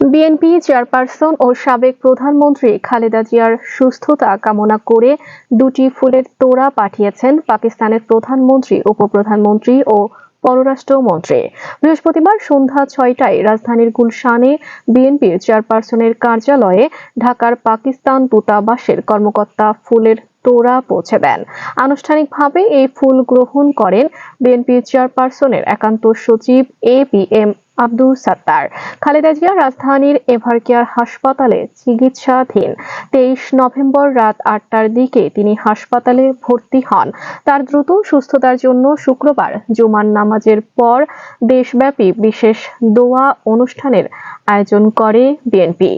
BNP chairperson ও সাবেক প্রধানমন্ত্রী খালেদা জিয়ার সুস্থতা কামনা করে দুটি ফুলের তোড়া পাঠিয়েছেন পাকিস্তানের প্রধানমন্ত্রী, উপপ্রধানমন্ত্রী ও পররাষ্ট্রমন্ত্রী। বৃহস্পতিবার সন্ধ্যা ছয়টায় রাজধানীর গুলশানে বিএনপির চেয়ারপারসনের কার্যালয়ে ঢাকার পাকিস্তান দূতাবাসের কর্মকর্তা ফুলের তোড়া পৌঁছে দেন। আনুষ্ঠানিকভাবে এই ফুল গ্রহণ করেন বিএনপির চেয়ারপারসনের একান্ত সচিব A P M Abdul Sattar. Khaleda Zia রাজধানীর এভারকেয়ার হাসপাতালে চিকিৎসাধীন। তেইশ নভেম্বর রাত আটটার দিকে তিনি হাসপাতালে ভর্তি হন। তার দ্রুত সুস্থতার জন্য শুক্রবার জুমার নামাজের পর দেশব্যাপী বিশেষ দোয়া অনুষ্ঠানের আয়োজন করে বিএনপি।